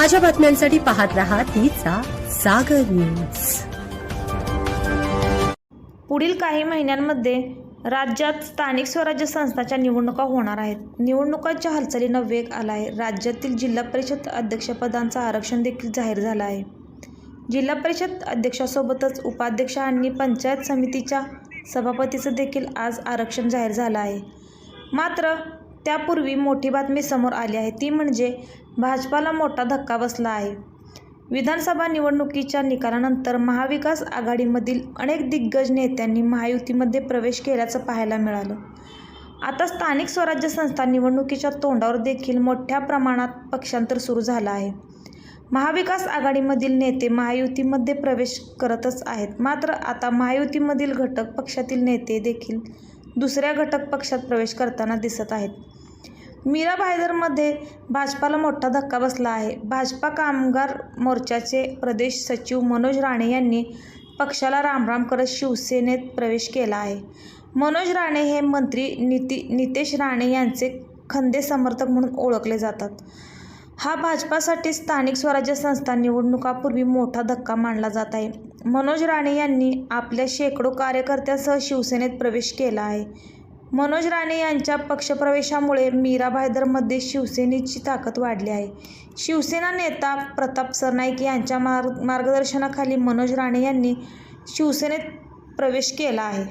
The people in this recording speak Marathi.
ताज्या बातम्यांसाठी पाहत राहा तिचा सागर न्यूज. पुढील काही महिन्यांमध्ये राज्यात स्थानिक स्वराज्य संस्थांच्या निवडणुका होणार आहेत. निवडणुकांच्या हालचालींना वेग आला आहे राज्यातील जिल्हा परिषद अध्यक्षपदांचं आरक्षण देखील जाहीर झालं आहे. जिल्हा परिषद अध्यक्षासोबतच उपाध्यक्ष आणि पंचायत समितीच्या सभापतीचं देखील आज आरक्षण जाहीर झालं आहे. मात्र त्यापूर्वी मोठी बातमी समोर आली आहे. ती म्हणजे भाजपाला मोठा धक्का बसला आहे. विधानसभा निवडणुकीच्या निकालानंतर महाविकास आघाडीमधील अनेक दिग्गज नेत्यांनी महायुतीमध्ये प्रवेश केल्याचं पाहायला मिळालं. आता स्थानिक स्वराज्य संस्था निवडणुकीच्या तोंडावर देखील मोठ्या प्रमाणात पक्षांतर सुरू झालं आहे. महाविकास आघाडीमधील नेते महायुतीमध्ये प्रवेश करतच आहेत. मात्र आता महायुतीमधील घटक पक्षातील नेते देखील दुसऱ्या घटक पक्षात प्रवेश करताना दिसत आहेत. मीरा भाईदरमध्ये भाजपाला मोठा धक्का बसला आहे. भाजपा कामगार मोर्चाचे प्रदेश सचिव मनोज राणे यांनी पक्षाला रामराम करत शिवसेनेत प्रवेश केला आहे. मनोज राणे हे मंत्री निती नितेश राणे यांचे खंदे समर्थक म्हणून ओळखले जातात. हा भाजपासाठी स्थानिक स्वराज्य संस्था निवडणुकापूर्वी मोठा धक्का मानला जात आहे. मनोज राणे यांनी आपल्या शेकडो कार्यकर्त्यांसह शिवसेनेत प्रवेश केला आहे. मनोज राणे यांच्या पक्षप्रवेशामुळे मीरा भायदरमध्ये शिवसेनेची ताकद वाढली आहे. शिवसेना नेता प्रताप सरनाईक यांच्या मार्ग मार्गदर्शनाखाली मनोज राणे यांनी शिवसेनेत प्रवेश केला आहे.